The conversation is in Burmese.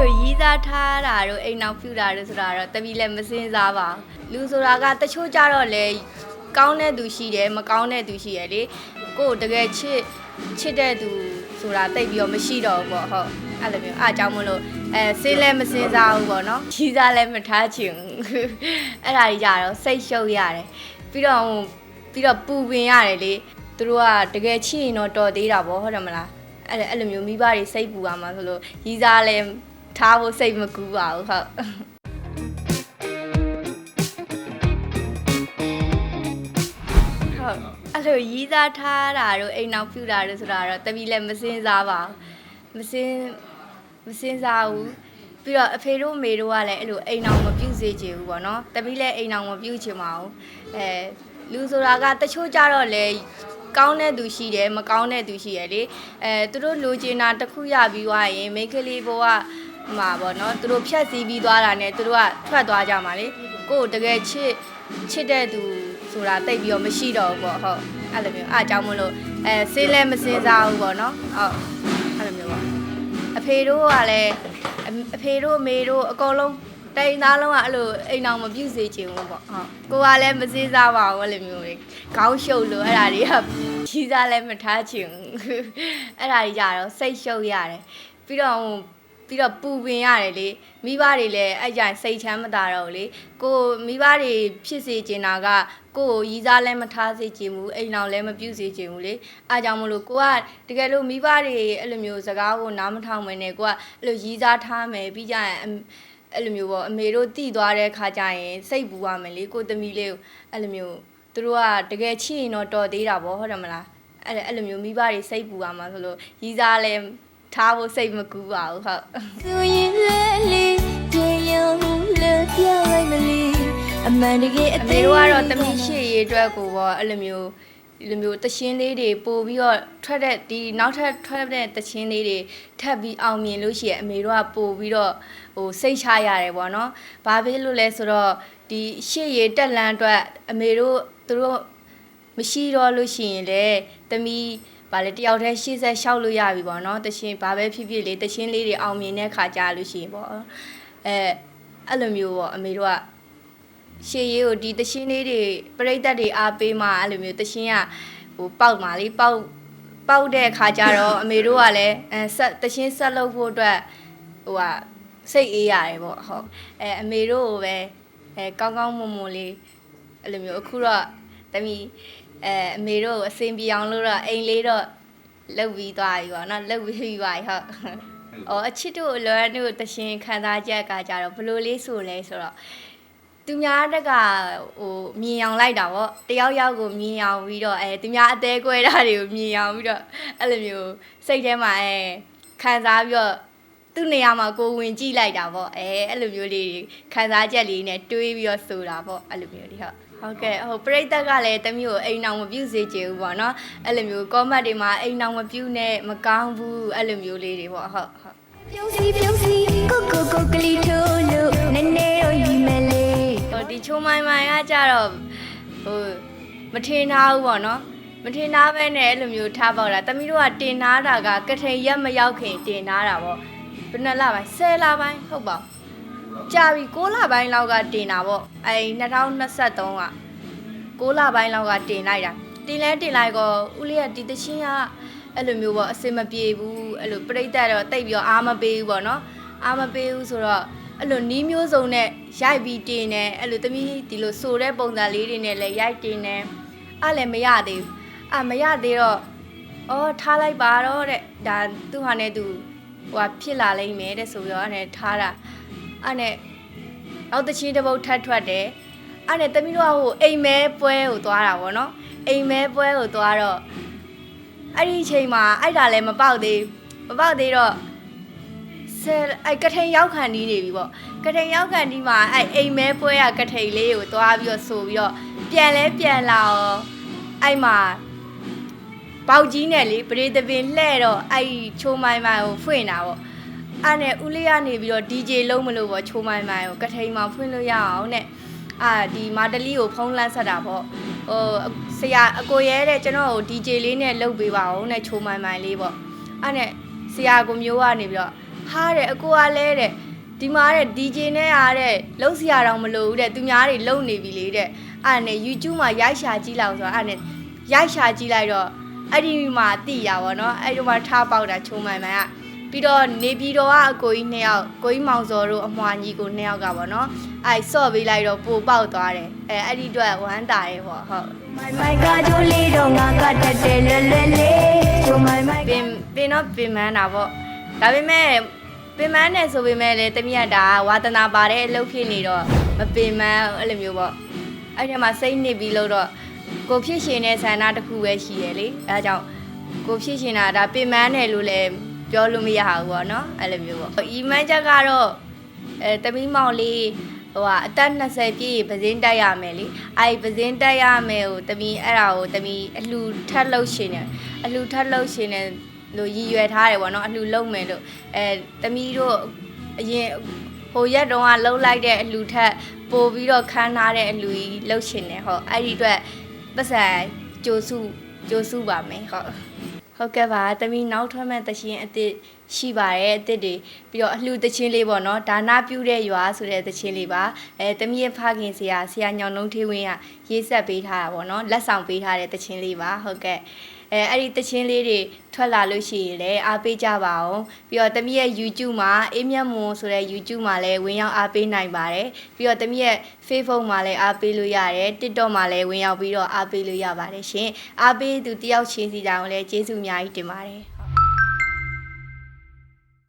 လိုရီးစားထားတာတို့အိမ်နောက်ဖြူတာတို့ဆိုတာတော့တပီလည်းမစင်စားပါဘူးလူဆိုတာကတချို့ကြတော့လေကောင်းတဲ့သူရှိတယ်မကောင်းတဲ့သူရှိရလေကိုယ်တကယ်ချစ်ချစ်တဲ့သူဆိုတာတိတ်ပြီးတော့မရှိတော့ဘူးပေါ့ဟုတ်အဲ့လိုမျိုးအားကြောင့်မလို့အဲစင်းလည်းမစင်စားဘူးပေါ့နော်ရီးစားလည်းမထားချင်ဘူးအဲ့ဒါကြီးကြတော့စိတ်ရှုပ်ရတယ်ပြီးတော့ဟိုပြီးတော့ပူပင်ရတယ်လေသူတို့ကတကယ်ချစ်ရင်တော့တော်သေးတာပေါ့ဟုတ်တယ်မလားအဲ့ဒါအဲ့လိုမျိုးမိဘတွေစိတ်ပူရမှာဆိုလို့ရီးစားလဲ ထားဖို့စိတ်မကူပါဘူးဟုတ်ဟုတ်အဲ့လိုရီးစားထားတာတို့အိမ်နောက်ဖြူတာတို့ဆိုတာတော့တပီလည်းမစင်စားပါဘူးမစင်မစင်စားဘူးပြီးတော့အဖေတို့မေတို့ကလည်းအဲ့လိုအိမ်အောင်မပြုတ်စေချင်ဘူးပေါ့နော်တပီလည်းအိမ်အောင်မပြုတ်ချင်ပါဘူးအဲလူဆိုတာကတချို့ကြတော့လေကောင်းတဲ့သူရှိတယ်မကောင်းတဲ့သူရှိရလေအဲသူတို့လိုချင်တာတစ်ခုရပြီးသွားရင်မိန်းကလေးဘဝ မှာပေါ့နော်သူတို့ဖြတ်စည်းပြီးသွားတာနဲ့သူတို့ကထွက်သွားကြမှာလေကိုယ်တကယ်ချစ်ချစ်တဲ့သူဆိုတာတိတ်ပြီးတော့မရှိတော့ဘူးပေါ့ဟုတ်အဲ့လိုမျိုးအားကြောင့်မလို့အဲစင်းလဲမစင်းစားဘူးပေါ့နော်ဟုတ်အဲ့လိုမျိုးပေါ့အဖေတို့ကလည်းအအဖေတို့အမေတို့အကုန်လုံးတိန်သားလုံးကအဲ့လိုအိမ်အောင်မပြုတ်စေချင်ဘူးပေါ့ဟုတ်ကိုကလည်းမစည်းစားပါဘူးအဲ့လိုမျိုးလေခေါင်းရှုပ်လို့အဲ့ဒါတွေကကြီးစားလည်းမထားချင်ဘူးအဲ့ဒါတွေကြတော့စိတ်ရှုပ်ရတယ်ပြီးတော့ဟို ပြီးတော့ပူပင်ရတယ်လေမိဘတွေလည်းအဲ့ကြိုင်စိတ်ချမ်းမသာတော့ဘူးလေကိုမိဘတွေဖြစ်စေချင်တာကကိုကိုရီးစားလည်းမထားစေချင်ဘူးအိမ်အောင်လည်းမပြုတ်စေချင်ဘူးလေအားကြောင့်မလို့ကိုကတကယ်လို့မိဘတွေအဲ့လိုမျိုးစကားကိုနားမထောင်မနဲ့ကိုကအဲ့လိုရီးစားထားမယ်ပြီးကြရင်အမ်အဲ့လိုမျိုးပေါ့အမေတို့တည်သွားတဲ့ခါကျရင်စိတ်ပူရမယ်လေကိုသမီးလေးကိုအဲ့လိုမျိုးသူတို့ကတကယ်ချစ်ရင်တော့တော်သေးတာပေါ့ဟုတ်တယ်မလားအဲ့ဒါအဲ့လိုမျိုးမိဘတွေစိတ်ပူရမှာဆိုလို့ရီးစားလည်း ထားဖို့စိတ်မကူပါဘူးဟုတ်သူရင်လဲလေးတေယုံလဲပြောင်းလိုက်မလေးအမှန်တကယ်အအမေသေးတို့ကတော့တမီရှေ့ရေးအတွက်ကိုပေါ့အဲ့လိုမျိုးဒီလိုမျိုးတချင်းလေးတွေပို့ပြီးတော့ထွက်တဲ့ဒီနောက်ထပ်ထွက်တဲ့တချင်းလေးတွေထပ်ပြီးအောင်မြင်လို့ရှိရင်အမေတို့ကပို့ပြီးတော့ဟိုစိတ်ချရတယ်ပေါ့နော်။ဘာဖြစ်လို့လဲဆိုတော့ဒီရှေ့ရေးတက်လန်းအတွက်အမေတို့သူတို့မရှိတော့လို့ရှိရင်လေတမီ ဗာလေတယောက်တည်းရှေ့ဆက်လျှောက်လို့ရပြီပေါ့နော်တချင်းဘာပဲဖြစ်ဖြစ်လေတချင်းလေးတွေအောင်မြင်တဲ့ခါကြာလို့ရှိရင်ပေါ့အဲအဲ့လိုမျိုးပေါ့အမေတို့ကရှေ့ရေးကိုဒီတရှင်းလေးတွေပြိသက်တွေအားပေးမှအဲ့လိုမျိုးတရှင်းကဟိုပေါက်มาလေပေါက်ပေါက်တဲ့အခါကျတော့အမေတို့ကလည်းအဲဆက်တရှင်းဆက်လုပ်ဖို့အတွက်ဟိုဟာစိတ်အေးရတယ်ပေါ့ဟုတ်အဲအမေတို့ကိုပဲအဲကောင်းကောင်းမွန်မွန်လေးအဲ့လိုမျိုးအခုတော့တမီ အဲအမေတို့ကိုအစင်ပြေအောင်လို့တော့အိမ်လေးတော့လှုပ်ပြီးသွားပြီပေါ့နော်လှုပ်ပြီးပြီပါဟုတ်အော်အချစ်တို့အလွမ်းတို့တရှင်းခံစားချက်ကကြတော့ဘယ်လိုလေးဆိုလဲဆိုတော့သူများတက်ကဟိုမြင်အောင်လိုက်တာဗောတယောက်ယောက်ကိုမြင်အောင်ပြီးတော့အဲသူများအသေးကွဲတာတွေကိုမြင်အောင်ပြီးတော့အဲ့လိုမျိုးစိတ်ထဲမှာအဲခံစားပြီးတော့သူ့နေရာမှာကိုယ်ဝင်ကြည့်လိုက်တာဗောအဲအဲ့လိုမျိုးလေးတွေခံစားချက်လေးနဲ့တွေးပြီးတော့ဆိုတာဗောအဲ့လိုမျိုးလေးဟုတ် ဟုတ်ကဲ့ဟိုပရိသတ်ကလည်းတမျိုးကိုအိမ်အောင်မပြုတ်စေချင်ဘူးပေါ့နော်အဲ့လိုမျိုး comment တွေမှာအိမ်အောင်မပြုတ်နဲ့မကောင်းဘူးအဲ့လိုမျိုးလေးတွေပေါ့ဟုတ်ဟုတ်ပြုံးစီပြုံးစီကိုကိုကိုကလေးထိုးလို့နည်းနည်းတော့ရီမယ်လေးဟိုဒီချိုးမိုင်းမိုင်းကကြတော့ဟိုမထင်ထားဘူးပေါ့နော်မထင်ထားပဲနဲ့အဲ့လိုမျိုးထားပေါက်တာတမီးတို့ကတင်ထားတာကကထိန်ရက်မရောက်ခင်တင်ထားတာပေါ့ဘယ်နှစ်လပိုင်း10လပိုင်းဟုတ်ပါ ကြာပြီ6လပိုင်းလောက်ကတင်တာပေါ့အဲ2023က6လပိုင်းလောက်ကတင်လိုက်တာတင်လဲတင်လိုက်တော့ဦးလေးကဒီတချင်းကအဲ့လိုမျိုးပေါ့အစင်မပြေဘူးအဲ့လိုပြိတ္တတော့တိတ်ပြီးတော့အားမပေးဘူးပေါ့နော်အားမပေးဘူးဆိုတော့အဲ့လိုနီးမျိုးစုံနဲ့ရိုက်ပြီးတင်တယ်အဲ့လိုသမီးဒီလိုဆိုတဲ့ပုံစံလေးတွေနဲ့လည်းရိုက်တင်တယ်အဲ့လည်းမရသေးဘူးအဲ့မရသေးတော့အော်ထားလိုက်ပါတော့တဲ့ဒါသူ့ဟာနဲ့သူဟိုဟာဖြစ်လာလိမ့်မယ်တဲ့ဆိုပြီးတော့အဲ့နဲ့ထားတာ အဲ့နဲ့နောက်တစ်ချင်းတစ်ပုတ်ထပ်ထွက်တယ်အဲ့နဲ့သမီးတို့ကဟိုအိမ်မဲပွဲကိုသွားတာဗောနော်အိမ်မဲပွဲကိုသွားတော့အဲ့ဒီအချိန်မှာအဲ့ဒါလည်းမပေါက်သေးဘူးမပေါက်သေးတော့ဆယ်အဲ့ကထိန်ရောက်ခံတီးနေပြီပေါ့ကထိန်ရောက်ခံတီးမှာအဲ့အိမ်မဲပွဲရကထိန်လေးကိုသွားပြီးတော့ဆိုပြီးတော့ပြန်လဲပြန်လာအောင်အဲ့မှာပေါက်ကြီးနဲ့လေပရိသပင်လှဲ့တော့အဲ့ချိုးမိုင်းမိုင်းကိုဖွင့်တာပေါ့ အဲ့နဲ့ဦးလေးကနေပြီးတော့ DJ လုံးမလို့ပေါ့ချိုးမိုင်းမိုင်းကိုကထိန်မှာဖွင့်လို့ရအောင်နဲ့အာဒီမာတလီကိုဖုံးလန်းဆက်တာပေါ့ဟိုဆရာအကိုရဲတဲ့ကျွန်တော်ကို DJ လေးနဲ့လုပ်ပေးပါဦးနဲ့ချိုးမိုင်းမိုင်းလေးပေါ့အဲ့နဲ့ဆရာကိုမျိုးကနေပြီးတော့ဟာတဲ့အကိုကလဲတဲ့ဒီမှာတဲ့ DJ နဲ့အားတဲ့လှုပ်စရာတော့မလိုဘူးတဲ့သူများတွေလုံနေပြီလေတဲ့အဲ့ဒါနဲ့ YouTube မှာရိုက်ရှာကြည့်လောက်ဆိုတော့အဲ့ဒါနဲ့ရိုက်ရှာကြည့်လိုက်တော့အဲ့ဒီမှာတိရပါတော့အဲ့ဒီမှာထားပေါက်တာချုံမှန်မှန်က ပြီးတော့နေပြည်တော်ကအကိုကြီးနှစ်ယောက်ကိုကြီးမောင်စောတို့အမွှာညီကိုနှစ်ယောက်ကပေါ့နော်အဲ့ဆော့ပေးလိုက်တော့ပိုပေါက်သွားတယ်အဲအဲ့ဒီအတွက်ဝမ်းတာတယ်ပေါ့ဟုတ်မိုင်မိုင်ကကြိုးလေးတော့ငါကတက်တယ်လွယ်လွယ်လေးချိုမိုင်မိုင်ပင်ပင်တော့ပင်မန်းတာပေါ့ဒါပေမဲ့ပင်မန်းတယ်ဆိုပေမဲ့လေတမီးကဒါဝါသနာပါတဲ့အလုပ်ဖြစ်နေတော့မပင်မန်းအဲ့လိုမျိုးပေါ့အဲ့ဒီမှာစိတ်နစ်ပြီးလို့တော့ကိုဖြစ်ရှင်တဲ့ဆန္ဒတစ်ခုပဲရှိရလေအဲဒါကြောင့်ကိုဖြစ်ရှင်တာဒါပင်မန်းတယ်လို့လည်း ပြောလို့မရဘူးပေါ့နော်အဲ့လိုမျိုးပေါ့အီမန်းချက်ကတော့အဲတမီးမောင်လေးဟိုဟာအသက်20ပြည့်ပဇင်းတက်ရမယ်လေအဲ့ဒီပဇင်းတက်ရမယ်ဟိုတမီးအဲ့ဒါကိုတမီးအလှထက်လို့ရှင်တယ်အလှထက်လို့ရှင်တယ်လို့ရည်ရွယ်ထားတယ်ပေါ့နော်အလှလုံးမယ်လို့အဲတမီးတို့အရင်ဟိုရက်တုန်းကလှုပ်လိုက်တဲ့အလှထက်ပို့ပြီးတော့ခန်းထားတဲ့အလှကြီးလှုပ်ရှင်တယ်ဟောအဲ့ဒီအတွက်ပတ်စံကြိုစုကြိုစုပါမယ်ဟော ဟုတ်ကဲ့ပါတမီနောက်ထွက်မဲ့တခြင်းအစ်စ်ရှိပါတယ်အစ်စ်တွေပြီးတော့အလှတခြင်းလေးပေါ့နော်ဒါနပြုတဲ့ရွာဆိုတဲ့တခြင်းလေးပါအဲတမီရဲ့ဖခင်ဆရာဆရာညောင်နှုံးထေးဝင်းကရေးဆက်ပေးထားတာပေါ့နော်လက်ဆောင်ပေးထားတဲ့တခြင်းလေးပါဟုတ်ကဲ့ အဲအဲ့ဒီတခြင်းလေးတွေထွက်လာလို့ရှိရင်လည်းအားပေးကြပါအောင်ပြီးတော့တမီရဲ့ YouTube မှာအေးမြတ်မွန်ဆိုတဲ့ YouTube မှာလည်းဝင်ရောက်အားပေးနိုင်ပါတယ်ပြီးတော့တမီရဲ့ Facebook မှာလည်းအားပေးလို့ရတယ် TikTok မှာလည်းဝင်ရောက်ပြီးတော့အားပေးလို့ရပါတယ်ရှင်အားပေးသူတယောက်ချင်းစီတောင်လည်းကျေးဇူးအများကြီးတင်ပါတယ်